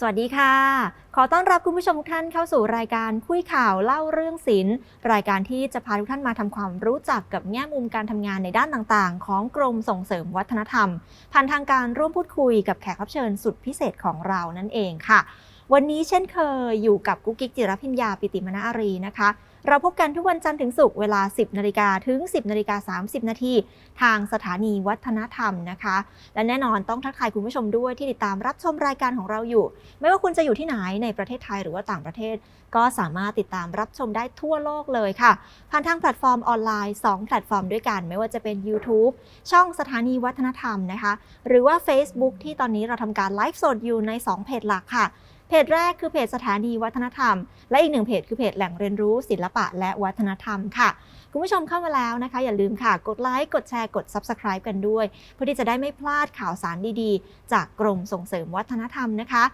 สวัสดีค่ะ ขอต้อนรับคุณผู้ชมทุกท่านเข้าสู่รายการคุยข่าวเล่าเรื่องศิลป์รายการที่จะพาทุกท่านมาทำความรู้จักกับแง่มุมการทำงานในด้านต่างๆ ของกรมส่งเสริมวัฒนธรรม ผ่านทางการร่วมพูดคุยกับแขกรับเชิญสุดพิเศษของเรานั่นเองค่ะ วันนี้เช่นเคยอยู่กับกุ๊กกิ๊กจิรพิญญาปิติมณอารีนะคะ เราพบกันทุกวันจันทร์ถึงศุกร์เวลา 10นาฬิกาถึง 10นาฬิกา30นาทีทางสถานีวัฒนธรรมนะคะ และแน่นอนต้องทักทายคุณผู้ชมด้วยที่ติดตามรับชมรายการของเราอยู่ ไม่ว่าคุณจะอยู่ที่ไหนในประเทศไทยหรือว่าต่างประเทศ ก็สามารถติดตามรับชมได้ทั่วโลกเลยค่ะ ผ่านทางแพลตฟอร์มออนไลน์ 2 แพลตฟอร์มด้วยกัน ไม่ว่าจะเป็น YouTube ช่องสถานีวัฒนธรรมนะคะ หรือว่า Facebook ที่ตอนนี้เราทำการไลฟ์สดอยู่ใน 2 เพจหลักค่ะ เพจแรกคือเพจสถานีวัฒนธรรม และอีกหนึ่งเพจคือเพจแหล่งเรียนรู้ศิลปะและวัฒนธรรมค่ะ คุณผู้ชมเข้ามาแล้วนะคะ อย่าลืมค่ะ กดไลค์กดแชร์กด Subscribe กันด้วย เพื่อที่จะได้ไม่พลาดข่าวสารดีๆ จากกรมส่งเสริมวัฒนธรรมนะคะ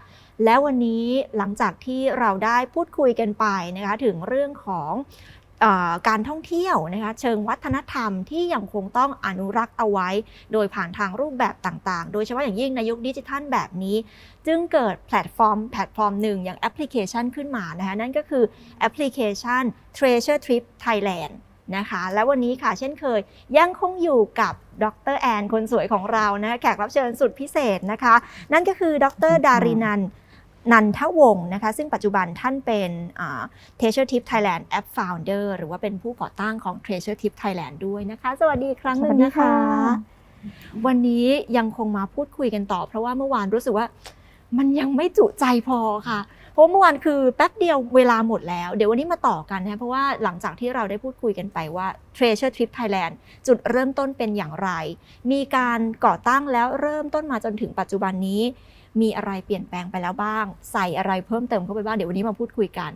แล้ววันนี้หลังจากที่เราได้พูดคุยกันไปนะคะถึงเรื่องของ การท่องเที่ยวนะคะเชิงวัฒนธรรมที่ยังคงต้องอนุรักษ์เอาไว้ โดยผ่านทางรูปแบบต่างๆ โดยเฉพาะอย่างยิ่งในยุคดิจิทัลแบบนี้ จึงเกิดแพลตฟอร์มแพลตฟอร์มหนึ่งอย่างแอปพลิเคชันขึ้นมานะคะนั่นก็คือแอปพลิเคชัน Treasure Trip Thailand นะคะและวันนี้ค่ะเช่นเคยยังคงอยู่กับดรแอนคนสวยของเรานะคะแขกรับเชิญสุดพิเศษนะคะ นั่นก็คือดรดารินันท์ นันทวงศ์นะคะ ซึ่งปัจจุบันท่านเป็นอ่า Treasure Tip Thailand App Founder หรือว่าเป็นผู้ก่อตั้งของ Treasure Tip Thailand ด้วยนะคะ สวัสดีอีกครั้งหนึ่งนะคะสวัสดีค่ะวันนี้ยังคงมาพูดคุยกันต่อ เพราะว่าเมื่อวานรู้สึกว่ามันยังไม่จุใจพอค่ะ เพราะว่าเมื่อวานคือแป๊บเดียวเวลาหมดแล้ว เดี๋ยววันนี้มาต่อกันนะเพราะว่าหลังจากที่เราได้พูดคุยกันไปว่า Treasure Trip Thailand จุดเริ่มต้นเป็นอย่างไร มีการก่อตั้งแล้วเริ่มต้นมาจนถึงปัจจุบันนี้ มีอะไรเปลี่ยนแปลงไปแล้วบ้าง ใส่อะไรเพิ่มเติมเข้าไปบ้าง เดี๋ยววันนี้มาพูดคุยกัน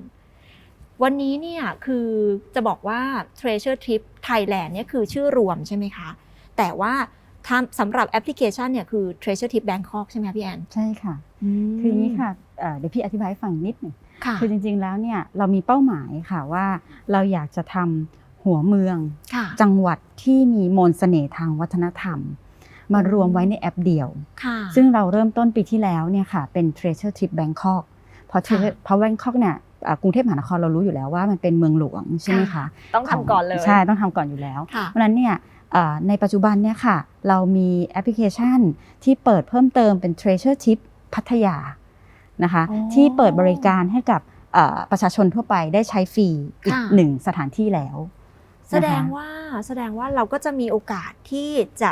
วันนี้เนี่ยคือจะบอกว่า Treasure Trip Thailand เนี่ยคือชื่อรวมใช่ไหมคะ แต่ว่าทำสำหรับแอปพลิเคชันเนี่ยคือ Treasure Trip Bangkok ใช่ไหมคะพี่แอน ใช่ค่ะ คืออย่างนี้ค่ะเอ่อเดี๋ยวพี่อธิบายให้ฟังนิดหนึ่งค่ะคือจริงๆแล้วเนี่ยเรามีเป้าหมายค่ะว่าเราอยากจะทำหัวเมืองค่ะจังหวัดที่มีมนต์เสน่ห์ทางวัฒนธรรม มารวมไว้ในแอปเดียวค่ะซึ่งเราเริ่มต้นปีที่แล้วเนี่ยค่ะเป็น Treasure Trip Bangkok เพราะ Treasure เพราะ Bangkok เนี่ยอ่ากรุงเทพมหานครเรารู้อยู่แล้วว่ามันเป็นเมืองหลวงใช่ไหมคะต้องทำก่อนเลยใช่ต้องทำก่อนอยู่แล้วค่ะเพราะฉะนั้นเนี่ยเอ่อในปัจจุบันเนี่ยค่ะเรามีแอปพลิเคชันที่เปิดเพิ่มเติมเป็น Treasure Tip พัทยานะคะอ๋อที่เปิดบริการให้กับเอ่อประชาชนทั่วไปได้ใช้ฟรีอีกค่ะหนึ่งสถานที่แล้ว แสดงว่าแสดงว่าเราก็จะมีโอกาสที่จะ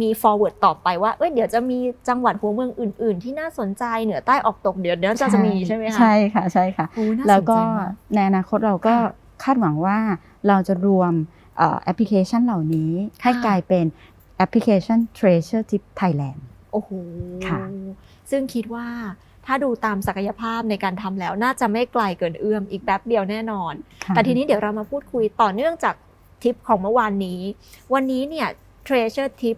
มี forward ต่อไปว่าเอ้ยเดี๋ยวจะมีจังหวัดหัวเมืองอื่น ๆ ที่น่าสนใจเหนือใต้ออกตกเดี๋ยวเดี๋ยวจะจะมีใช่ไหมคะใช่ค่ะใช่ค่ะโอ้น่าสนใจแล้วก็มากในอนาคตเราก็ค่ะคาดหวังว่าเราจะรวมเอ่อแอปพลิเคชันเหล่านี้ให้ค่ะกลายเป็นแอปพลิเคชัน Treasure Tip Thailand โอ้โหค่ะ ซึ่งคิดว่าถ้าดูตามศักยภาพในการทำแล้วน่าจะไม่ไกลเกินเอื้อมอีกแป๊บเดียวแน่นอนค่ะแต่ทีนี้เดี๋ยวเรามาพูดคุยต่อเนื่องจากทริปของเมื่อวานนี้ วันนี้เนี่ย Treasure Tip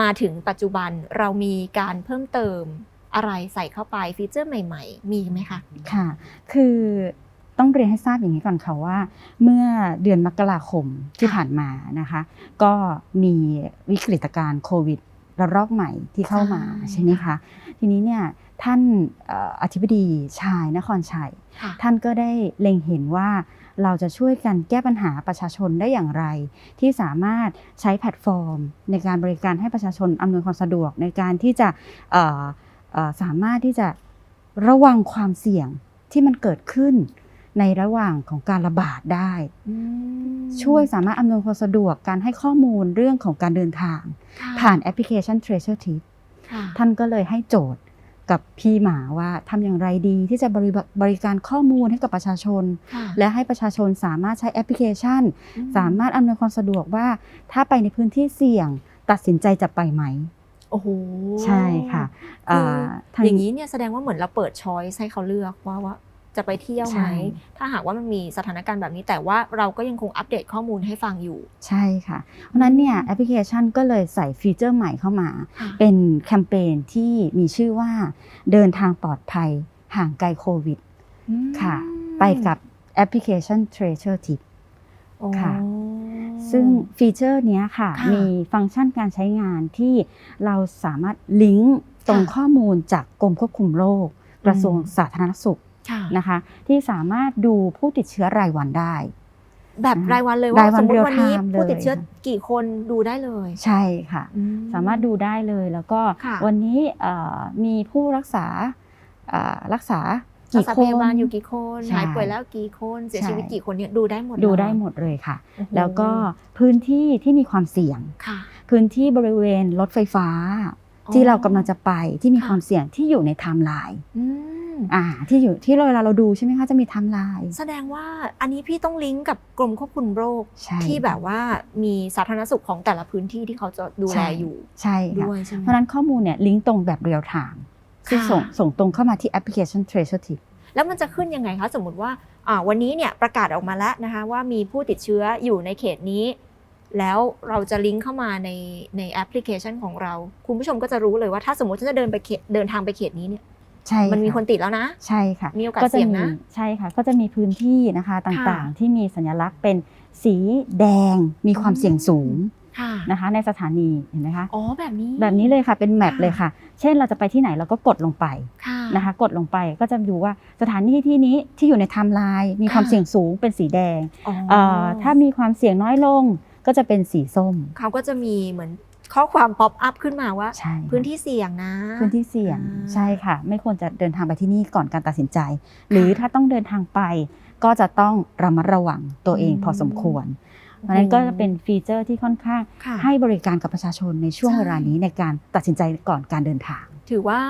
มาถึงปัจจุบันเรามีการเพิ่มเติมอะไรใส่เข้าไปฟีเจอร์ใหม่ ๆ มีไหมคะค่ะ คือต้องเรียนให้ทราบอย่างนี้ก่อนค่ะว่า เมื่อเดือนมกราคมที่ค่ะผ่านมานะคะ ก็มีวิกฤตการณ์โควิดระลอกใหม่ที่เข้ามาใช่ใช่ไหมคะทีนี้เนี่ยท่านเอ่ออธิบดีชายนครชัยค่ะท่านก็ได้เล็งเห็นว่า เราจะช่วยกันแก้ปัญหาประชาชนได้อย่างไร ที่สามารถใช้แพลตฟอร์ม ในการบริการให้ประชาชนอำนวยความสะดวกในการที่จะเอ่อเอ่อสามารถที่จะระวังความเสี่ยงที่มันเกิดขึ้นในระหว่างของการระบาดได้ ช่วยสามารถอำนวยความสะดวกการให้ข้อมูลเรื่องของการเดินทางค่ะผ่านแอปพลิเคชัน Treasure Tip ค่ะท่านก็เลยให้โจทย์ กับพี่หมาว่าทำอย่างไรดีที่จะบริบริการข้อมูลให้กับประชาชนค่ะและให้ประชาชนสามารถใช้แอปพลิเคชันอืสามารถอำนวยความสะดวกว่าถ้าไปในพื้นที่เสี่ยง ตัดสินใจจะไปไหมโอ้โหใช่ค่ะคือทางอย่างนี้เนี่ยแสดงว่าเหมือนเราเปิดช้อยส์ให้เขาเลือกว่าว่า จะไปเที่ยวไหมใช่ถ้าหากว่ามันมีสถานการณ์แบบนี้ แต่ว่าเราก็ยังคงอัปเดตข้อมูลให้ฟังอยู่ ใช่ค่ะ เพราะฉะนั้นเนี่ยแอปพลิเคชันก็เลยใส่ฟีเจอร์ใหม่เข้ามาค่ะเป็นแคมเปญที่มีชื่อว่า เดินทางปลอดภัยห่างไกลโควิดค่ะ ไปกับแอปพลิเคชัน Treasure Tip โอ้ค่ะซึ่งฟีเจอร์เนี้ยค่ะค่ะ มีฟังก์ชันการใช้งานที่เราสามารถลิงก์ตรงค่ะข้อมูลจากกรมควบคุมโรคกระทรวงสาธารณสุขค่ะ นะคะ ที่สามารถดูผู้ติดเชื้อรายวันได้ แบบรายวันเลยราว่ายวันสมมติวันนี้ real time ผู้ติดเชื้อเลยกี่คนดูได้เลย ใช่ค่ะอืสามารถดูได้เลยแล้วก็ค่ะวันนี้เอ่อมีผู้รักษาเอ่อรักษารักี่กษาคพนยาบาลอยู่กี่คนใช่หายป่วยแล้วกี่คนเสียใช่ชีวิตกี่คนเนี่ยดูได้หมดดูเลยได้หมดเลยค่ะโอ้โหแล้วก็พื้นที่ที่มีความเสี่ยงค่ะพื้นที่บริเวณรถไฟฟ้าอ๋อที่เรากำลังจะไปที่มีค่ะความเสี่ยงที่อยู่ในไทม์ไลน์ อืมอ่าที่อยู่ที่เวลาเราดูใช่ไหมคะจะมีไทม์ไลน์แสดงว่าอันนี้พี่ต้องลิงก์กับกรมควบคุมโรคใช่ที่แบบว่ามีสาธารณสุขของแต่ละพื้นที่ที่เขาจะดูแลใช่อยู่ใช่ค่ะด้วยใช่ไหมเพราะฉะนั้นข้อมูลเนี่ยลิงก์ตรงแบบเรียลไทม์ซึ่งค่ะส่งส่งตรงเข้ามาที่แอปพลิเคชัน Treasure Tip แล้วมันจะขึ้นยังไงคะสมมติว่าอ่าวันนี้เนี่ยประกาศออกมาแล้วนะคะว่ามีผู้ติดเชื้ออยู่ในเขตนี้ แล้วเราจะลิงก์เข้ามาในในแอปพลิเคชันของเรา คุณผู้ชมก็จะรู้เลยว่าถ้าสมมติฉันจะเดินไปเขตเดินทางไปเขตนี้เนี่ย ใช่มันมีะคนติดแล้วนะ ใช่ค่ะมีโอกาสจะเสี่ยงนะมีใช่ค่ะ ก็จะมีพื้นที่นะคะต่างค่ะๆที่มีสัญลักษณ์เป็นสีแดงมีความเสี่ยงสูงค่ะนะคะในสถานีเห็นไหมคะอ๋อแบบนี้แบบนี้เลยค่ะเป็นแมปค่ะเลยค่ะ เช่นเราจะไปที่ไหนเราก็กดลงไปค่ะนะคะ กดลงไปก็จะดูว่าสถานที่ที่นี้ที่อยู่ในไทม์ไลน์มีความค่ะเสี่ยงสูงเป็นสีแดงอ๋อเอ่อถ้ามีความเสี่ยงน้อยลงก็จะเป็นสีส้ม เขาก็จะมีเหมือน ข้อความป๊อปอัพขึ้นมาว่า ใช่ค่ะพื้นที่เสี่ยงนะ พื้นที่เสี่ยงอ่าใช่ค่ะ ไม่ควรจะเดินทางไปที่นี่ก่อนการตัดสินใจ หรือถ้าต้องเดินทางไป ก็จะต้องระมัดระวังตัวเองพอสมควร เพราะฉะนั้นก็จะเป็นฟีเจอร์ที่ค่อนข้างค่ะให้บริการกับประชาชนในช่วงใช่เวลานี้ในการตัดสินใจก่อนการเดินทาง ถือว่า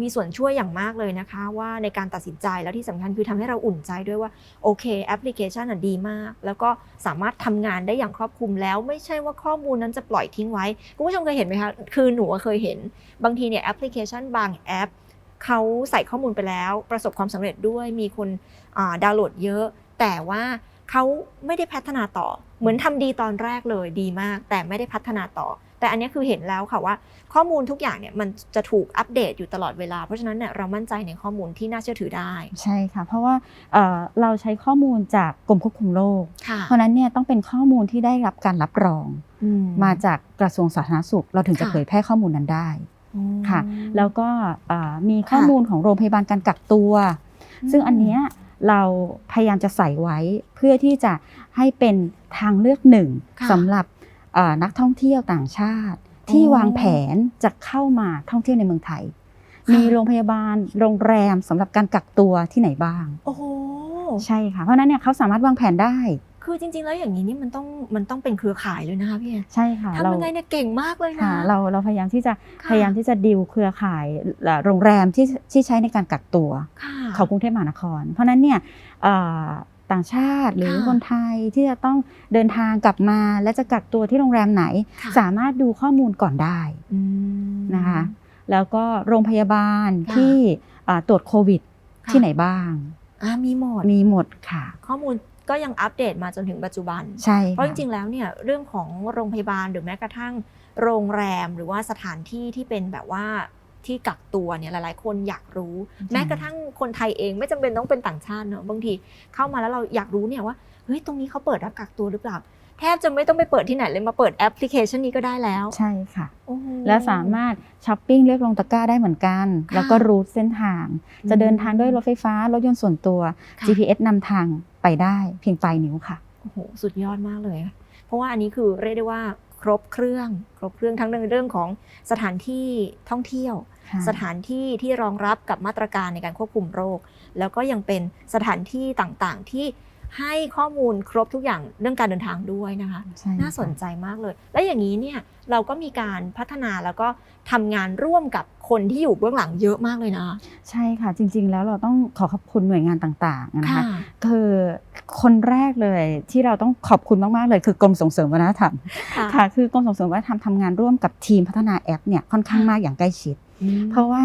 มีส่วนช่วยอย่างมากเลยนะคะ ว่าในการตัดสินใจแล้วที่สำคัญคือทำให้เราอุ่นใจด้วยว่าโอเคแอปพลิเคชันอะดีมาก แล้วก็สามารถทำงานได้อย่างครอบคลุมแล้วไม่ใช่ว่าข้อมูลนั้นจะปล่อยทิ้งไว้คุณผู้ชมเคยเห็นไหมคะคือหนูอะเคยเห็นบางทีเนี่ยแอปพลิเคชันบางแอปเขาใส่ข้อมูลไปแล้ว ประสบความสำเร็จด้วยมีคนอ่าดาวน์โหลดเยอะ แต่ว่าเขาไม่ได้พัฒนาต่อ เหมือนทำดีตอนแรกเลยดีมาก แต่ไม่ได้พัฒนาต่อ แต่อันนี้คือเห็นแล้วค่ะว่า ข้อมูลทุกอย่างเนี่ยมันจะถูกอัปเดตอยู่ตลอดเวลา เพราะฉะนั้นเนี่ยเรามั่นใจในข้อมูลที่น่าเชื่อถือได้ ใช่ค่ะ เพราะว่าเอ่อเราใช้ข้อมูลจากกรมควบคุมโรคค่ะเพราะฉะนั้นเนี่ยต้องเป็นข้อมูลที่ได้รับการรับรอง มาจากกระทรวงสาธารณสุข เราถึงจะค่ะเผยแพร่ข้อมูลนั้นได้อืมค่ะ แล้วก็เอ่อมีข้อค่ะมูลของโรงพยาบาลการกักตัว ซึ่งอันเนี้ย เราพยายามจะใส่ไว้เพื่อที่จะให้เป็นทางเลือกหนึ่งค่ะสำหรับเอ่อนักท่องเที่ยวต่างชาติ ที่อ๋อวางแผนจะเข้ามาท่องเที่ยวในเมืองไทยค่ะมีโรงพยาบาลโรงแรมสำหรับการกักตัวที่ไหนบ้าง โอ้โหใช่ค่ะ เพราะฉะนั้นเนี่ยเขาสามารถวางแผนได้ คือจริง ๆ แล้วอย่างนี้นี่มันต้องมันต้องเป็นเครือข่ายเลยนะคะพี่แอนใช่ค่ะทำยังไงเนี่ยเก่งมากเลยนะค่ะเราเราพยายามที่จะค่ะพยายามที่จะดิวเครือข่ายเอ่อโรงแรมที่ที่ใช้ในการกักตัวค่ะของกรุงเทพมหานคร เพราะฉะนั้นเนี่ยเอ่อต่างชาติหรือค่ะคนไทยที่จะต้องเดินทางกลับมาและจะกักตัวที่โรงแรมไหนค่ะสามารถดูข้อมูลก่อนได้อืมนะคะแล้วก็โรงพยาบาลค่ะที่เอ่อตรวจโควิดค่ะที่ไหนบ้างอ่ามีหมดมีหมดค่ะ ข้อมูล ก็ยังอัปเดตมาจนถึงปัจจุบัน ใช่เพราะจค่ะริงๆแล้วเนี่ยเรื่องของโรงพยาบาลหรือแม้กระทั่งโรงแรมหรือว่าสถานที่ที่เป็นแบบว่าที่กักตัวเนี่ยหลายๆ คนอยากรู้ แม้กระทั่งคนไทยเองไม่จำเป็นต้องเป็นต่างชาติเนอะบางทีเข้ามาแล้วเราอยากรู้เนี่ยว่าเฮ้ยตรงนี้เขาเปิดรับกักตัวหรือเปล่า แทบจะไม่ต้องไปเปิดที่ไหนเลยมาเปิดแอปพลิเคชันนี้ก็ได้แล้วใช่ค่ะ โอ้โห แล้วสามารถช้อปปิ้งเลือกลงตะกร้าได้เหมือนกัน ค่ะ แล้วก็รูทเส้นทาง จะเดินทางด้วยรถไฟฟ้า รถยนต์ส่วนตัว ค่ะ GPS นำทางไปได้เพียงปลายนิ้วค่ะ โอ้โหสุดยอดมากเลยเพราะว่าอันนี้คือเรียกได้ว่าครบเครื่อง ครบเครื่องทั้งในเรื่องของสถานที่ท่องเที่ยวค่ะสถานที่ที่รองรับกับมาตรการในการควบคุมโรค แล้วก็ยังเป็นสถานที่ต่างๆ ที่ ให้ข้อมูลครบทุกอย่างเรื่องการเดินทางด้วยนะคะใช่น่าสนใจมากเลย และอย่างนี้เนี่ยเราก็มีการพัฒนาแล้วก็ทำงานร่วมกับคนที่อยู่เบื้องหลังเยอะมากเลยนะ ใช่ค่ะจริง ๆ แล้วเราต้องขอขอบคุณหน่วยงานต่างๆนะคะค่ะคือคนแรกเลยที่เราต้องขอบคุณมากๆเลยคือกรมส่งเสริมวัฒนธรรมค่ะค่ะคือกรมส่งเสริมวัฒนธรรมทำงานร่วมกับทีมพัฒนาแอปเนี่ยค่อนข้างมากอย่างใกล้ชิดอืมเพราะว่า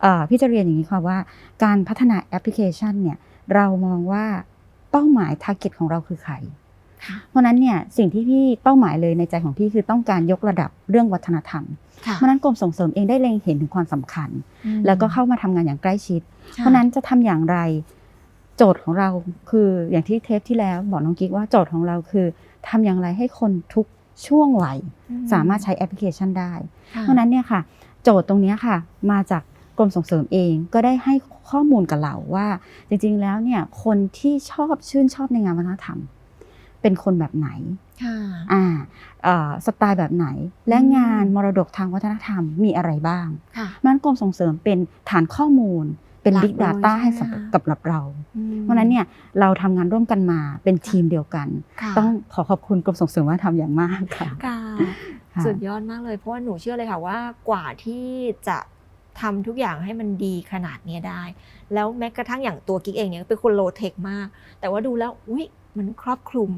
เอ่อพี่จะเรียนอย่างนี้ค่ะว่า การพัฒนาแอปพลิเคชันเนี่ยเรามองว่าเป้าหมายทาร์เก็ตของเราคือใครค่ะเพราะฉะนั้นเนี่ยสิ่งที่พี่เป้าหมายเลยในใจของพี่คือต้องการยกระดับเรื่องวัฒนธรรมค่ะเพราะฉะนั้นกรมส่งเสริมเองได้เล็งเห็นถึงความสำคัญอืมแล้วก็เข้ามาทำงานอย่างใกล้ชิดค่เพราะฉะนั้นจะทำอย่างไร โจทย์ของเราคืออย่างที่เทปที่แล้วบอกน้องกิ๊กว่าโจทย์ของเราคือทำอย่างไรให้คนทุกช่วงวัยอืสามารถใช้แอปพลิเคชันได้ค่ะเพราะฉะนั้นเนี่ยค่ะ โจทย์ตรงเนี้ยค่ะ มาจาก กรมส่งเสริมเองก็ได้ให้ข้อมูลกับเราว่า จริงๆแล้วเนี่ยคนที่ชอบชื่นชอบในงานวัฒนธรรม เป็นคนแบบไหนค่ะอ่าเอ่อสไตล์แบบไหน และอืมงานมรดกทางวัฒนธรรมมีอะไรบ้างค่ะมันกรมส่งเสริมเป็นฐานข้อมูลเป็นหลัก Big เลย Data ให้ใช่ไหมสำหรับคะกับเราอืมเพราะฉะนั้นเนี่ยเราทำงานร่วมกันมาเป็นทีมเดียวกันค่ะต้องขอขอบคุณกรมส่งเสริมวัฒนธรรมอย่างมากค่ะค่ะค่ะสุดยอดมากเลยเพราะว่าหนูเชื่อเลยค่ะว่ากว่าที่จะ ทำทุกอย่างให้มันดีขนาดเนี้ยได้ แล้วแม้กระทั่งอย่างตัวกิ๊กเองเนี่ยเป็นคนโลเทคมาก แต่ว่าดูแล้วอุ้ยมันครอบคลุม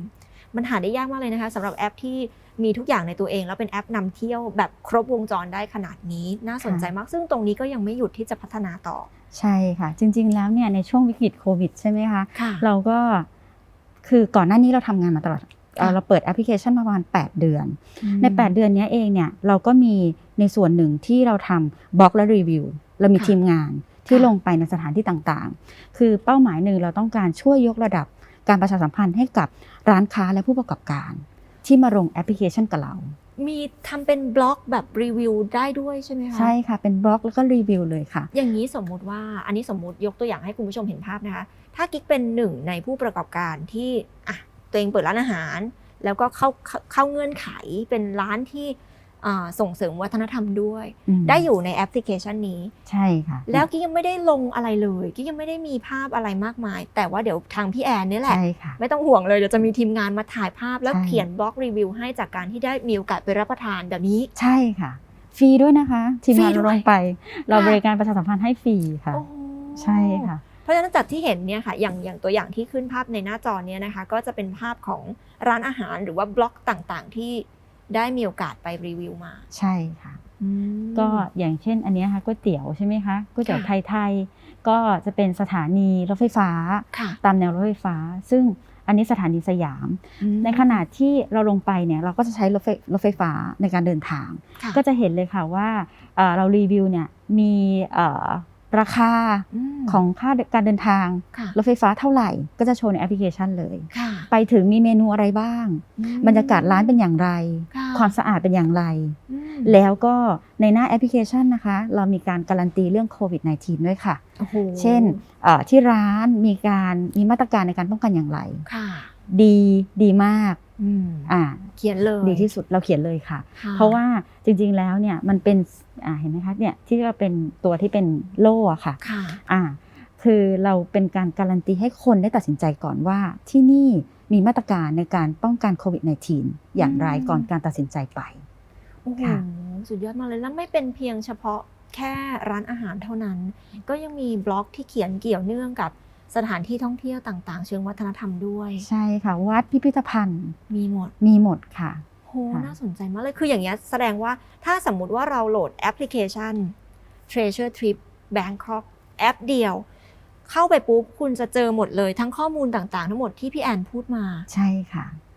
มันหาได้ยากมากเลยนะคะสำหรับแอปที่มีทุกอย่างในตัวเอง แล้วเป็นแอปนำเที่ยวแบบครบวงจรได้ขนาดนี้ น่าสนใจมาก ซึ่งตรงนี้ก็ยังไม่หยุดที่จะพัฒนาต่อ ใช่ค่ะ จริง ๆ แล้วเนี่ยในช่วงวิกฤตโควิดใช่ไหมคะค่ะเราก็คือก่อนหน้านี้เราทำงานมาตลอด เอ่อค่ะเราเปิดแอปพลิเคชันมาประมาณ 8 เดือน ใน 8 เดือนเนี้ยเองเนี่ยเราก็มีในส่วนหนึ่งที่เราทำบล็อกและรีวิวเรามีค่ะทีมงานที่ค่ะลงไปในสถานที่ต่างๆ คือเป้าหมายหนึ่งเราต้องการช่วยยกระดับการประชาสัมพันธ์ให้กับร้านค้าและผู้ประกอบการ ที่มาลงแอปพลิเคชันกับเรา มีทำเป็นบล็อกแบบรีวิวได้ด้วยใช่ไหมคะใช่ค่ะเป็นบล็อกแล้วก็รีวิวเลยค่ะ อย่างนี้สมมุติว่าอันนี้สมมุติยกตัวอย่างให้คุณผู้ชมเห็นภาพนะคะ ถ้ากิ๊กเป็นหนึ่งในผู้ประกอบการที่อะ ตัวเองเปิดร้านอาหาร แล้วก็เข้าเข้าเข้าเงื่อนไขเป็นร้านที่อ่าส่งเสริมวัฒนธรรมด้วยอืมได้อยู่ในแอปพลิเคชันนี้ ใช่ค่ะ แล้วกิ๊กยังไม่ได้ลงอะไรเลยกิ๊กยังไม่ได้มีภาพอะไรมากมาย แต่ว่าเดี๋ยวทางพี่แอนนี่แหละใช่ค่ะไม่ต้องห่วงเลยเดี๋ยวจะมีทีมงานมาถ่ายภาพแล้วใช่เขียนบล็อกรีวิวให้จากการที่ได้มีโอกาสไปรับประทานแบบนี้ ใช่ค่ะ ฟรีด้วยนะคะ ทีมงานฟรีด้วยเราลงไป เราค่ะบริการประชาสัมพันธ์ให้ฟรีค่ะโอ้โหใช่ค่ะเพ ราะฉะนั้นจากที่เห็นเนี่ยค่ะอย่างอย่างตัวอย่างที่ขึ้นภาพในหน้าจอเนี่ยนะคะ ก็จะเป็นภาพของร้านอาหารหรือว่าบล็อกต่างๆ ที่ได้มีโอกาสไปรีวิวมาใช่ค่ะอืมก็อย่างเช่นอันเนี้ยค่ะก๋วยเตี๋ยวใช่ไหมคะก๋วยเตี๋ยวค่ะไทยๆก็จะเป็นสถานีรถไฟฟ้าค่ะตามแนวรถไฟฟ้า ซึ่งอันนี้สถานีสยาม ในขณะที่เราลงไปเนี่ยเราก็จะใช้รถไฟรถไฟฟ้าในการเดินทางค่ะก็จะเห็นเลยค่ะว่าเอ่อเรารีวิวเนี่ยมีเอ่อ ราคามของค่าการเดินทางค่ะรถไฟฟ้าเท่าไหร่ก็จะโชว์ในแอปพลิเคชันเลยค่ะไปถึงมีเมนูอะไรบ้างอืมบรรยากาศร้านเป็นอย่างไรค่ะความสะอาดเป็นอย่างไรอืมแล้วก็ในหน้าแอปพลิเคชันนะคะ เรามีการการันตีเรื่องโควิด -19 ด้วยค่ะโอ้โหเช่นเอ่อที่ร้านมีการมีมาตรการในการป้องกันอย่างไรค่ะดีดีมาก อืมอ่าเขียนเลยดีที่สุดเราเขียนเลยค่ะค่เพราะว่าจริงๆแล้วเนี่ยมันเป็นอ่าเห็นไหมคะเนี่ยที่เราเป็นตัวที่เป็นโล่อะค่ะค่ะอ่าคือเราเป็นการการันตีให้คนได้ตัดสินใจก่อนว่าที่นี่มีมาตรการในการป้องกันโควิด -19 อย่างไรอืมก่อนการตัดสินใจไปโอ้โหค่ะสุดยอดมากเลยแล้วไม่เป็นเพียงเฉพาะแค่ร้านอาหารเท่านั้น ก็ยังมีบล็อกที่เขียนเกี่ยวเนื่องกับ สถานที่ท่องเที่ยวต่างๆ เชิงวัฒนธรรมด้วย ใช่ค่ะ วัดพิพิธภัณฑ์มีหมดมีหมดค่ะโหค่ะน่าสนใจมากเลยคืออย่างเงี้ยแสดงว่าถ้าสมมุติว่าเราโหลดแอปพลิเคชัน Treasure Trip Bangkok แอปเดียว เข้าไปปุ๊บคุณจะเจอหมดเลยทั้งข้อมูลต่างๆ ทั้งหมดที่พี่แอนพูดมาใช่ค่ะโอ้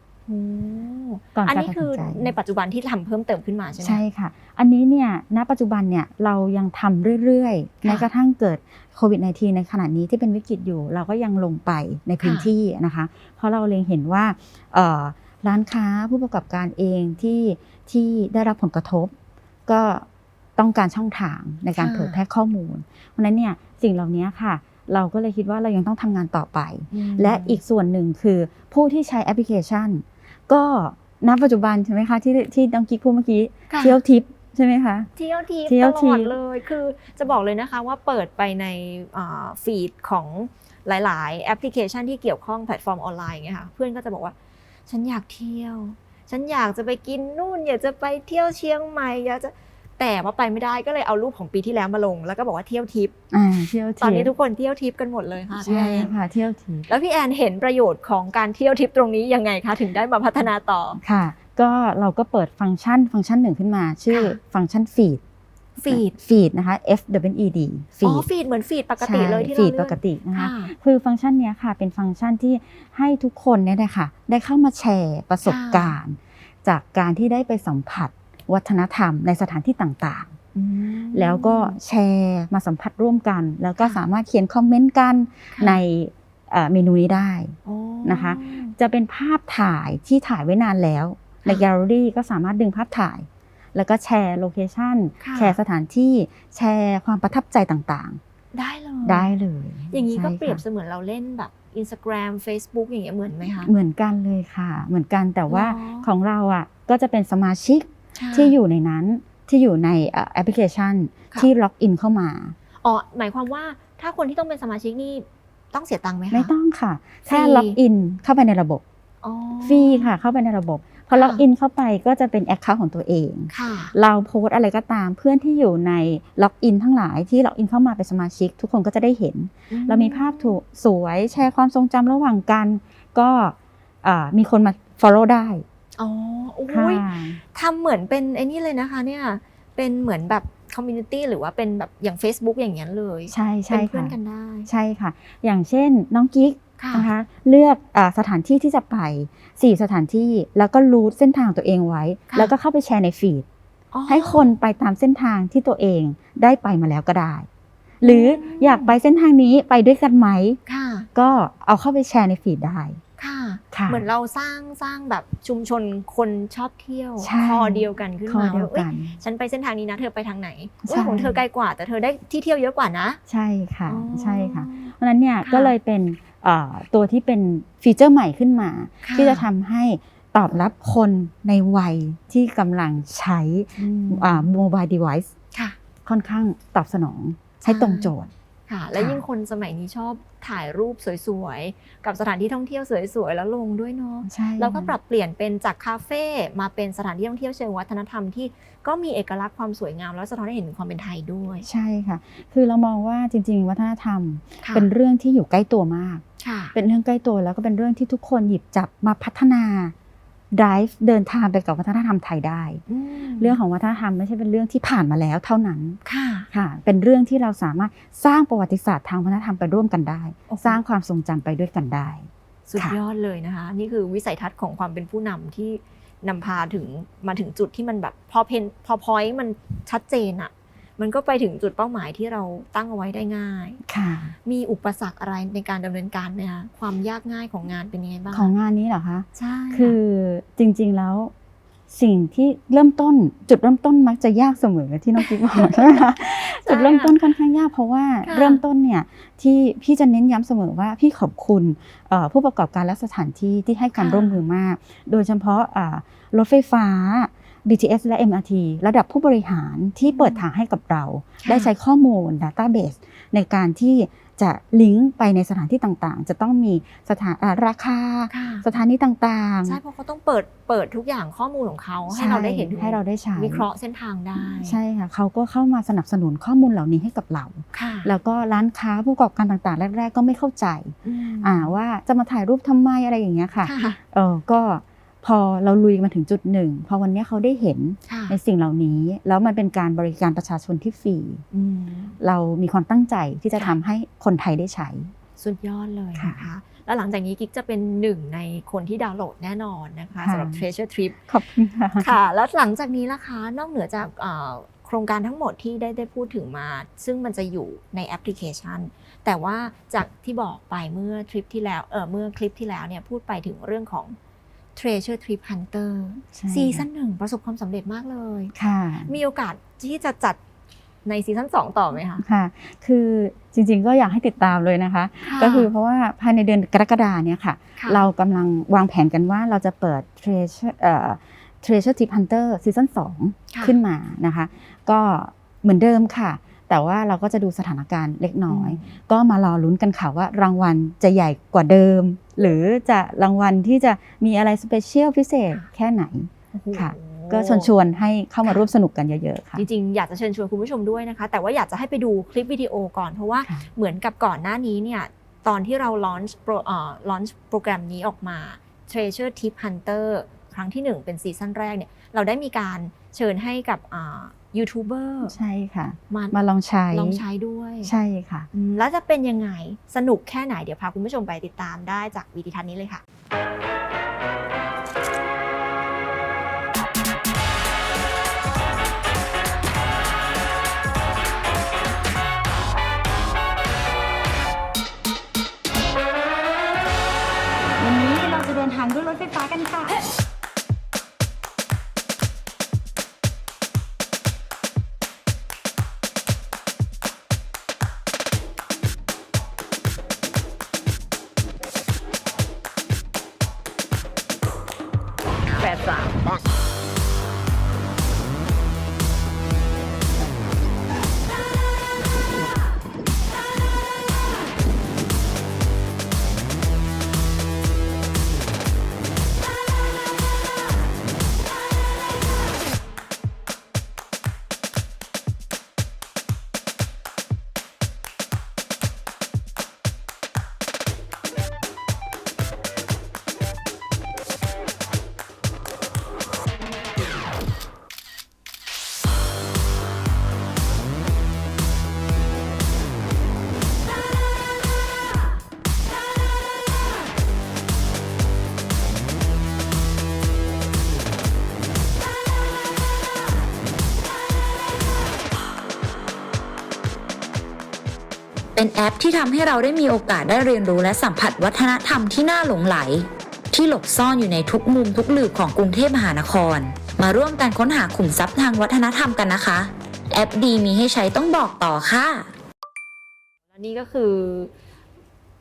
ก่อนอันการนี้ตัดคืสิอนใจในปัจจุบันที่ทำเพิ่มเติมขึ้นมาใช่ไหมใช่ค่ะ อันนี้เนี่ยณปัจจุบันเนี่ยเรายังทำเรื่อยๆค่ะแม้กระทั่งเกิดโควิด -19 ในขณะนี้ที่เป็นวิกฤตอยู่ เราก็ยังลงไปในพื้นค่ะที่นะคะ เพราะเราเล็งเห็นว่าเอ่อร้านค้าผู้ประกอบการเองที่ที่ได้รับผลกระทบ ก็ต้องการช่องทางในการค่ะเผยแพร่ข้อมูล เพราะฉะนั้นเนี่ยสิ่งเหล่านี้ค่ะ เราก็เลยคิดว่าเรายังต้องทำงานต่อไปอืมและอีกส่วนหนึ่งคือผู้ที่ใช้แอปพลิเคชัน ก็ณปัจจุบันใช่ไหมคะที่ที่น้องกิ๊กพูดเมื่อกี้ค่ะ เที่ยวทิปใช่ไหมคะ เที่ยวทิปเที่ยวตทิลปอดเลยคือจะบอกเลยนะคะว่าเปิดไปในฟีดของหลาย ๆ แอปพลิเคชันที่เกี่ยวข้องแพลตฟอร์มออนไลน์อย่างเงี้ยค่ะเพื่อนก็จะบอกว่า ฉันอยากเที่ยว ฉันอยากจะไปกินนู่น อยากจะไปเที่ยวเชียงใหม่อยากจะ แต่ว่าไปไม่ได้ก็เลยเอารูปของปีที่แล้วมาลง แล้วก็บอกว่าเที่ยวทิปอ่าเที่ยวทิปตอนนี้ทุกคนเที่ยวทิปกันหมดเลยค่ะพี่ใช่แอนค่ะเที่ยวทิปแล้วพี่แอนเห็นประโยชน์ของการเที่ยวทิปตรงนี้ยังไงคะถึงได้มาพัฒนาต่อค่ะ ก็เราก็เปิดฟังก์ชันฟังก์ชันหนึ่งขึ้นมา ชื่อค่ะฟังก์ชันฟีดฟีดฟีดนะคะ F W E D ฟีอ๋อดฟีดเหมือนฟีดปกติเลยที่เราฟีดเลื่ปอนกตินะคะค่ะคือฟังก์ชันเนี้ยค่ะ เป็นฟังก์ชันที่ให้ทุกคนเนี่ยนะคะได้เข้ามาแชร์ประสบการณ์ จากการที่ได้ไปสัมผัส วัฒนธรรมในสถานที่ต่างอืมๆแล้วก็แชร์มาสัมผัสร่วมกัน แล้วก็ค่ะสามารถเขียนคอมเมนต์กันค่ะในเอ่อเมนูนี้ได้อ๋อนะคะ จะเป็นภาพถ่ายที่ถ่ายไว้นานแล้วในค่ะแกลเลอรี่ก็สามารถดึงภาพถ่าย แล้วก็แชร์โลเคชันค่ะแชร์สถานที่แชร์ความประทับใจต่างได้เลยๆได้เลย อย่างนี้ก็ใช่เปรียบค่ะเสมือนเราเล่นแบบ Instagram Facebook อย่างเงี้ยเหมือนไหมคะ เหมือนกันเลยค่ะ เหมือนกันแต่ว่าหรอของเราอะก็จะเป็นสมาชิกค่ะ ที่อยู่ในนั้นที่อยู่ในเอ่อแอปพลิเคชันค่ะที่ล็อกอินเข้ามาอ๋อหมายความว่าถ้าคนที่ต้องเป็นสมาชิกนี่ต้องเสียตังค์ไหมคะไม่ต้องค่ะแค่ฟรีล็อกอินเข้าไปในระบบอ๋อฟรีค่ะเข้าไปในระบบพอค่ะล็อกอินเข้าไปก็จะเป็นแอคเคาท์ของตัวเองค่ะเราโพสต์อะไรก็ตามเพื่อนที่อยู่ในล็อกอินทั้งหลายที่ล็อกอินเข้ามาเป็นสมาชิก ทุกคนก็จะได้เห็น เรามีภาพถูกสวยแชร์ความทรงจำระหว่างกัน ก็อ่ามีคนมา follow ได้ อ๋อโอ้ค่ะยทำเหมือนเป็นไอ้นี่เลยนะคะ เนี่ย เป็นเหมือนแบบคอมมูนิตี้หรือว่าเป็นแบบอย่าง Facebook อย่างเงี้ยเลย ใช่เป็ใช่นเพื่อค่ะนกันได้ ใช่ค่ะ อย่างเช่นน้องกิ๊กค่ะนะคะเลือกอาสถานที่ที่จะไป 4 สถานที่แล้วก็รูทเส้นทางตัวเองไว้ค่ะแล้วก็เข้าไปแชร์ในฟีดอ๋อให้คนไปตามเส้นทางที่ตัวเองได้ไปมาแล้วก็ได้ หรืออยากไปเส้นทางนี้ไปด้วยกันไหมค่ะก็เอาเข้าไปแชร์ในฟีดได้ค่ะค่ะ เหมือนเราสร้างสร้างแบบชุมชนคนชอบเที่ยวใช่คอเดียวกันขึ้นข้อมาเดียวว่าเอ้ยกันฉันไปเส้นทางนี้นะ เธอไปทางไหนใช่เอ้ยของเธอไกลกว่า แต่เธอได้ที่เที่ยวเยอะกว่านะ ใช่ค่ะอ๋อใช่ค่ะ เพราะฉะนั้นเนี่ยค่ะก็เลยเป็นเอ่อตัวที่เป็นฟีเจอร์ใหม่ขึ้นมาค่ที่จะทำให้ตอบรับคนในวัยที่กำลังใช้อืมโมบายเดเวิ์ค่ะค่อนข้างตอบสนองให้ใช่ตรงโจทย์ ค่ะและค่ะยิ่งคนสมัยนี้ชอบถ่ายรูปสวยๆ กับสถานที่ท่องเที่ยวสวยๆ แล้วลงด้วยเนาะใช่แล้วก็ปรับเปลี่ยนเป็นจากคาเฟ่มาเป็นสถานที่ท่องเที่ยวเชิงวัฒนธรรมที่ก็มีเอกลักษณ์ความสวยงาม แล้วสะท้อนให้เห็นถึงความเป็นไทยด้วย ใช่ค่ะ คือเรามองว่าจริง ๆ วัฒนธรรมค่ะเป็นเรื่องที่อยู่ใกล้ตัวมากค่ะเป็นเรื่องใกล้ตัวแล้วก็เป็นเรื่องที่ทุกคนหยิบจับมาพัฒนา drive เดินทางไปกับวัฒนธรรมไทยได้มเรื่องของวัฒนธรรมไม่ใช่เป็นเรื่องที่ผ่านมาแล้วเท่านั้นค่ะ ค่ะ เป็นเรื่องที่เราสามารถสร้างประวัติศาสตร์ทางวัฒนธรรมไปร่วมกันได้โอ้โหสร้างความทรงจำไปด้วยกันได้ สุดค่ะยอดเลยนะคะ นี่คือวิสัยทัศน์ของความเป็นผู้นำที่นำพาถึงมาถึงจุดที่มันแบบพอเพนพอพอยต์มันชัดเจนอะมันก็ไปถึงจุดเป้าหมายที่เราตั้งเอาไว้ได้ง่าย ค่ะ มีอุปสรรคอะไรในการดำเนินการไหมคะ ความยากง่ายของงานเป็นยังไงบ้าง ของงานนี้เหรอคะ ใช่ะคือจริงๆแล้ว สิ่งที่เริ่มต้นจุดเริ่มต้นมักจะยากเสมอที่น้องกิ๊กบอกใช่ไหมคะจุดเริ่มต้นค่อนข้างยากเพราะว่าค่ะเริ่มต้นเนี่ยที่พี่จะเน้นย้ำเสมอว่าพี่ขอบคุณเอ่อผู้ประกอบการและสถานที่ที่ให้ความร่วมมือมาก โดยเฉพาะอ่ารถไฟฟ้า BTS และ MRT ระดับผู้บริหารที่เปิดทางให้กับเรา ได้ใช้ข้อมูล Database ในการที่ จะลิงก์ไปในสถานที่ต่างๆ จะต้องมีสถานอ่าราคาค่ะสถานีต่างๆ ใช่เพราะเขาต้องเปิดเปิดทุกอย่างข้อมูลของเขาให้ใช่เราได้เห็นถึงให้เราได้ใช้วิเคราะห์เส้นทางได้ ใช่ค่ะเขาก็เข้ามาสนับสนุนข้อมูลเหล่านี้ให้กับเราค่ะแล้วก็ร้านค้าผู้ประกอบการต่างๆ แรก ๆ ก็ไม่เข้าใจอืมอ่าว่าจะมาถ่ายรูปทำไมอะไรอย่างเงี้ยค่ะค่ะเออก็ พอเราลุยมาถึงจุดหนึ่งพอวันเนี้ยเขาได้เห็นค่ะในสิ่งเหล่านี้ แล้วมันเป็นการบริการประชาชนที่ฟรีอืมเรามีความตั้งใจที่จะค่ะทำให้คนไทยได้ใช้สุดยอดเลยค่ะนะคะแล้วหลังจากนี้กิ๊กจะเป็นหนึ่งในคนที่ดาวน์โหลดแน่นอนนะคะค่ะสำหรับ Treasure Trip ขอบคุณค่ะค่ะแล้วหลังจากนี้ล่ะคะนอกเหนือจากเอ่อโครงการทั้งหมดที่ได้ได้พูดถึงมา ซึ่งมันจะอยู่ในแอปพลิเคชัน แต่ว่าจากที่บอกไปเมื่อทริปที่แล้วเออเมื่อคลิปที่แล้วเนี่ยพูดไปถึงเรื่องของ Treasure Trip Hunter ใช่ ซีซั่นหนึ่งประสบความสำเร็จมากเลย ค่ะ มีโอกาสที่จะจัดในซีซั่น2ต่อไหมคะค่ะ คือจริงๆก็อยากให้ติดตามเลยนะคะ ก็คือเพราะว่าภายในเดือนกรกฎาเนี่ยค่ะ ค่ะเรากำลังวางแผนกันว่าเราจะเปิด Treasure เอ่อ Treasure Tip Hunter ซีซั่นค่ะ 2ขึ้นมานะคะ ก็เหมือนเดิมค่ะ แต่ว่าเราก็จะดูสถานการณ์เล็กน้อย ก็มารอลุ้นกันค่ะว่ารางวัลจะใหญ่กว่าเดิม หรือจะรางวัลที่จะมีอะไรสเปเชียลพิเศษแค่ไหนโอ้โหค่ะก็ชวนชวนๆให้เข้ามาร่วมสนุกกันเยอะๆค่ะ จริงๆ อยากจะเชิญชวนคุณผู้ชมด้วยนะคะ แต่ว่าอยากจะให้ไปดูคลิปวิดีโอก่อนเพราะว่าค่ะเหมือนกับก่อนหน้านี้เนี่ยตอนที่เราลอนช์โปรเอ่อลอนช์โปรแกรมนี้ออกมา Treasure Tip Hunter ครั้งที่ 1 เป็นซีซั่นแรกเนี่ยเราได้มีการเชิญให้กับอ่า ยูทูบเบอร์ใช่ค่ะ มามาลองใช้ลองใช้ด้วยใช่ค่ะอืมแล้วจะเป็นยังไงสนุกแค่ไหนเดี๋ยวพาคุณผู้ชมไปติดตามได้จากวิดีทัศน์นี้เลยค่ะวันนี้เราจะเดินทางด้วยรถไฟฟ้ากันค่ะ อปที่ทำให้เราได้มีโอกาสได้เรียนรู้และสัมผัสวัฒนธรรมที่น่าหลงไหล ที่หลบซ่อนอยู่ในทุกมุมทุกหลืบของกรุงเทพมหานคร มาร่วมกันค้นหาขุมทรัพย์ทางวัฒนธรรมกันนะคะ แอปดีมีให้ใช้ต้องบอกต่อค่ะและนี่ก็คือ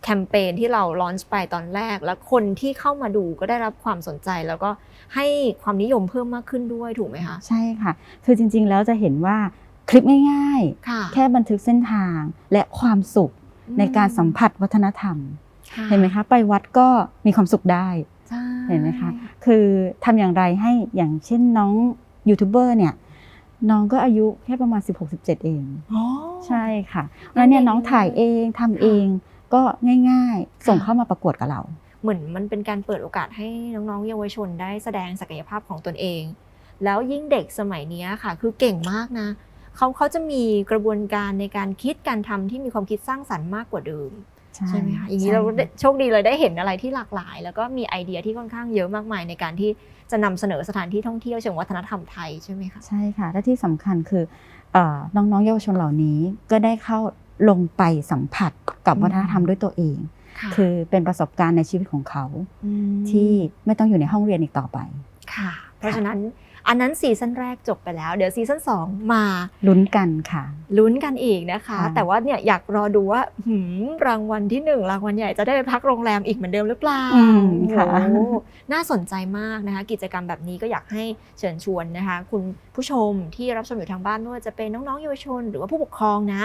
แคมเปญที่เราลอนช์ไปตอนแรก แล้วคนที่เข้ามาดูก็ได้รับความสนใจ แล้วก็ให้ความนิยมเพิ่มมากขึ้นด้วยถูกไหมคะ ใช่ค่ะ คือจริงๆ แล้วจะเห็นว่า คลิปง่ายค่ะๆแค่บันทึกเส้นทางและความสุขในการสัมผัสวัฒนธรรมค่ะเห็นไหมคะ ไปวัดก็มีความสุขได้ใช่เห็นไหมคะ คือทำอย่างไรให้อย่างเช่นน้องยูทูบเบอร์เนี่ยน้องก็อายุแค่ประมาณ 16-17 เองอ๋อใช่ค่ะแล้วเนี่ยเด็กน้องถ่ายเองทำเองก็ง่ายๆ ส่งเข้ามาประกวดกับเรา เหมือนมันเป็นการเปิดโอกาสให้น้องๆ เยาวชนได้แสดงศักยภาพของตนเอง แล้วยิ่งเด็กสมัยเนี้ยค่ะ คือเก่งมากนะ เขาเขาจะมีกระบวนการในการคิดการทำที่มีความคิดสร้างสรรค์มากกว่าเดิมใช่ไหมคะอย่างนี้ใช่เราได้โชคดีเลยได้เห็นอะไรที่หลากหลาย แล้วก็มีไอเดียที่ค่อนข้างเยอะมากมายในการที่จะนำเสนอสถานที่ท่องเที่ยวเชิงวัฒนธรรมไทยใช่ไหมคะใช่ค่ะและที่สำคัญคือเอ่อน้องๆเยาวชนเหล่านี้ก็ได้เข้าลงไปสัมผัสกับอืมวัฒนธรรมด้วยตัวเองะคือเป็นประสบการณ์ในชีวิตของเขามที่ไม่ต้องอยู่ในห้องเรียนอีกต่อไปค่ะ เพราะฉะนั้น อันนั้นซีซั่นแรกจบไปแล้ว เดี๋ยวซีซั่นสองมาลุ้นกันค่ะลุ้นกันอีกนะคะค่ะแต่ว่าเนี่ยอยากรอดูว่าหืมรางวัลที่หนึ่งรางวัลใหญ่จะได้ไปพักโรงแรมอีกเหมือนเดิมหรือเปล่าอืมค่ะโอ้โหน่าสนใจมากนะคะ กิจกรรมแบบนี้ก็อยากให้เชิญชวนนะคะ คุณผู้ชมที่รับชมอยู่ทางบ้านไม่ว่าจะเป็นน้องๆเยาวชน หรือว่าผู้ปกครองนะ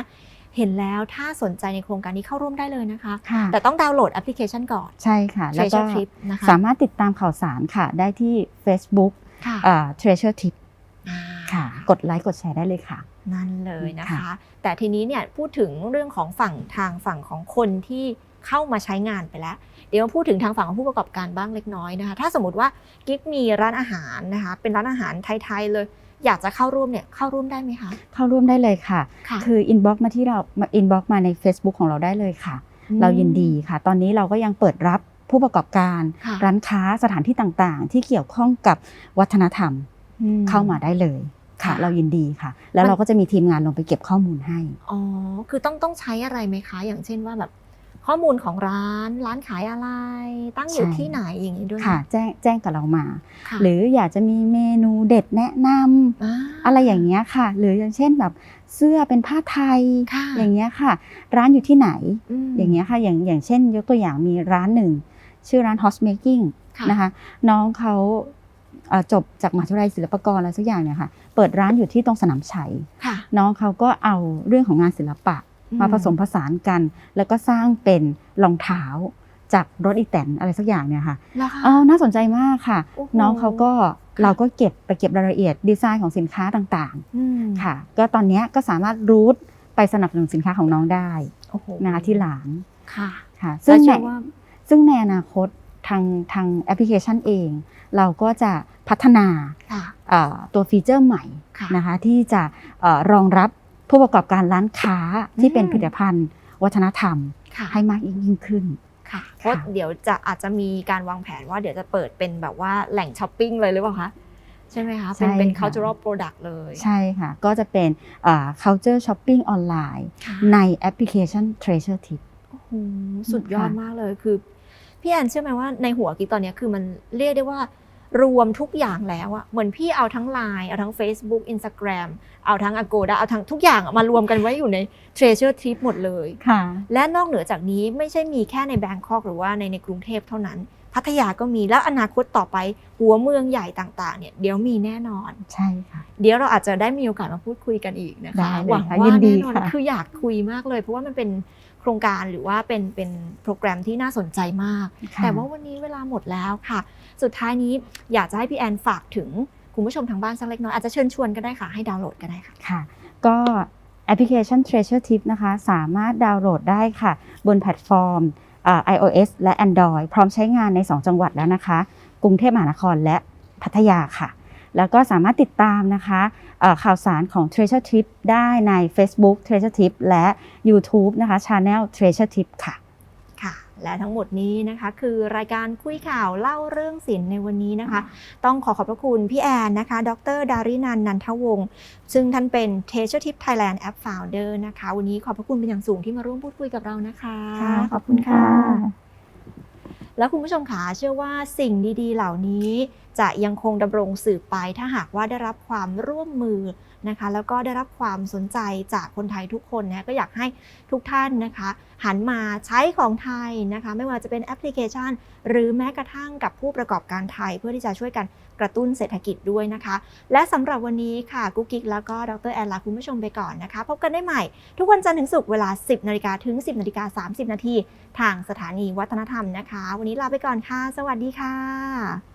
เห็นแล้วถ้าสนใจในโครงการนี้เข้าร่วมได้เลยนะคะค่ะแต่ต้องดาวน์โหลดแอปพลิเคชันก่อน ใช่ค่ะ แล้วก็ Treasure Trip นะคะสามารถติดตามข่าวสารค่ะ ได้ที่ Facebook ค่ะอ่า Treasure Tip อ่าค่ะ กดไลค์กดแชร์ได้เลยค่ะ นั่นเลยนะคะ ค่ะ แต่ทีนี้เนี่ยพูดถึงเรื่องของฝั่งทางฝั่งของคนที่เข้ามาใช้งานไปแล้ว เดี๋ยวมาพูดถึงทางฝั่งของผู้ประกอบการบ้างเล็กน้อยนะคะ ถ้าสมมติว่ากิ๊กมีร้านอาหารนะคะ เป็นร้านอาหารไทยๆเลย อยากจะเข้าร่วมเนี่ยเข้าร่วมได้ไหมคะ เข้าร่วมได้เลยค่ะ ค่ะคือ inbox มาที่เรามา inbox มาใน Facebook ของเราได้เลยค่ะ เรายินดีค่ะ ตอนนี้เราก็ยังเปิดรับ ผู้ประกอบการค่ะร้านค้าสถานที่ต่างๆ ที่เกี่ยวข้องกับวัฒนธรรมอืเข้ามาได้เลยค่ะค่ะ เรายินดีค่ะ แล้วมันเราก็จะมีทีมงานลงไปเก็บข้อมูลให้อ๋อคือต้องต้องใช้อะไรไหมคะ อย่างเช่นว่าแบบข้อมูลของร้านร้านขายอะไร ตั้งอยู่ใช่ที่ไหนอย่างนี้ด้วยไหมค่ะ แจ้งแจ้งกับเรามาค่ะหรืออยากจะมีเมนูเด็ดแนะนำาอะไรอย่างเงี้ยค่ะ หรืออย่างเช่นแบบเสื้อเป็นผ้าไทยค่ะอย่างเงี้ยค่ะ ร้านอยู่ที่ไหนมอย่างเงี้ยค่ะอย่างอย่างเช่น ยกตัวอย่างมีร้านหนึ่ง ชื่อร้าน House Making ค่ะนะคะน้องเขาเอ่อจบจากมหาวิทยาลัยศิลปากรอะไรสักอย่างเนี่ยค่ะเปิดร้านอยู่ที่ตรงสนามชัยค่ะน้องเขาก็เอาเรื่องของงานศิลปะ มาผสมผสานกัน แล้วก็สร้างเป็นรองเท้าจากรถอีแตนอะไรสักอย่างเนี่ยค่ะแล้วค่ะเออน่าสนใจมากค่ะโอ้โหน้องเขาก็ค่ะเราก็เก็บไปเก็บรายละเอียดดีไซน์ของสินค้าต่างอืมๆค่ะ ก็ตอนเนี้ยก็สามารถรูทไปสนับสนุนสินค้าของน้องได้โอ้โหนะคะที่ร้านค่ะค่ะ ซึ่ซึ่งงเชื่ในอว่า ซึ่งในอนาคตทางทางแอปพลิเคชันเอง เราก็จะพัฒนาค่ะเอ่อตัวฟีเจอร์ใหม่ค่ะนะคะที่จะเอ่อรองรับผู้ประกอบการร้านค้าที่เป็นอืมผลิตภัณฑ์ วัฒนธรรมค่ะให้มากยิ่งขึ้นค่ะเพราะเดี๋ยวจะอาจจะมีการวางแผนว่าเดี๋ยวจะเปิดเป็นแบบว่าแหล่งช้อปปิ้งเลยหรือเปล่าคะใช่ไหมคะเป็นใช่เป็นค่ะ cultural product เลยใช่ค่ะ ก็จะเป็นเอ่อ culture shopping ออนไลน์ค่ะในแอปพลิเคชัน Treasure Tip โอ้โหสุดยอดค่ะมากเลยคือ พี่แอนเชื่อไหมว่าในหัวกิ๊กตอนเนี้ยคือมันเรียกได้ว่ารวมทุกอย่างแล้วอะเหมือนพี่เอาทั้ง Line เอาทั้ง Facebook Instagram เอาทั้ง Agoda เอาทั้งทุกอย่างอะมารวมกันไว้อยู่ใน Treasure Trip หมดเลยค่ะ และนอกเหนือจากนี้ไม่ใช่มีแค่ในแบงคอกหรือว่าในในกรุงเทพเท่านั้น พัทยาก็มีแล้วอนาคตต่อไปหัวเมืองใหญ่ต่างๆเนี่ยเดี๋ยวมีแน่นอน ใช่ค่ะ เดี๋ยวเราอาจจะได้มีโอกาสมาพูดคุยกันอีกนะได้คะเลยหวังค่ะว่ายินดีแน่นอนค่ะคืออยากคุยมากเลย เพราะว่ามันเป็นโครงการหรือว่าเป็นเป็นโปรแกรมที่น่าสนใจมากค่ะแต่ว่าวันนี้เวลาหมดแล้วค่ะ สุดท้ายนี้อยากจะให้พี่แอนฝากถึงคุณผู้ชมทางบ้านสักเล็กน้อยอาจจะเชิญชวนก็ได้ค่ะให้ดาวน์โหลดก็ได้ค่ะค่ะ ก็แอปพลิเคชัน Treasure Tip นะคะสามารถดาวน์โหลดได้ค่ะ บนแพลตฟอร์มอ่า iOS และ Android พร้อมใช้งานใน 2 จังหวัดแล้วนะคะ กรุงเทพมหานครและพัทยาค่ะ แล้วก็สามารถติดตามนะคะเอ่อข่าวสารของ Treasure Trip ได้ใน Facebook Treasure Trip และ YouTube นะคะ Channel Treasure Trip ค่ะค่ะและทั้งหมดนี้นะคะคือรายการคุยข่าวเล่าเรื่องศิลป์ในวันนี้นะคะ ต้องขอขอบพระคุณพี่แอนนะคะ ดรดารินันท์นันทวงศ์ซึ่งท่านเป็น t e a s u r Tip Thailand App Founder นะคะ วันนี้ขอบพระคุณเป็นอย่างสูงที่มาร่วมพูดคุยกับเรานะคะค่ะขอบคุณค่ะ แล้วคุณผู้ชมขาเชื่อว่าสิ่งดีๆ เหล่านี้ จะยังคงดำรงสืบไปถ้าหากว่าได้รับความร่วมมือ นะคะ แล้วก็ได้รับความสนใจจากคนไทยทุกคนนะก็อยากให้ทุกท่านนะคะ หันมาใช้ของไทยนะคะ ไม่ว่าจะเป็นแอปพลิเคชัน หรือแม้กระทั่งกับผู้ประกอบการไทย เพื่อที่จะช่วยกันกระตุ้นเศรษฐกิจด้วยนะคะ และสำหรับวันนี้ค่ะกุ๊กกิ๊กแล้วก็ดรแอนลาคุณผู้ชมไปก่อนนะคะ พบกันได้ใหม่ ทุกวันจันทร์ถึงศุกร์เวลา 10นาฬิกาถึง 10นาฬิกา30นาทีทางสถานีวัฒนธรรมนะคะ วันนี้ลาไปก่อนค่ะ สวัสดีค่ะ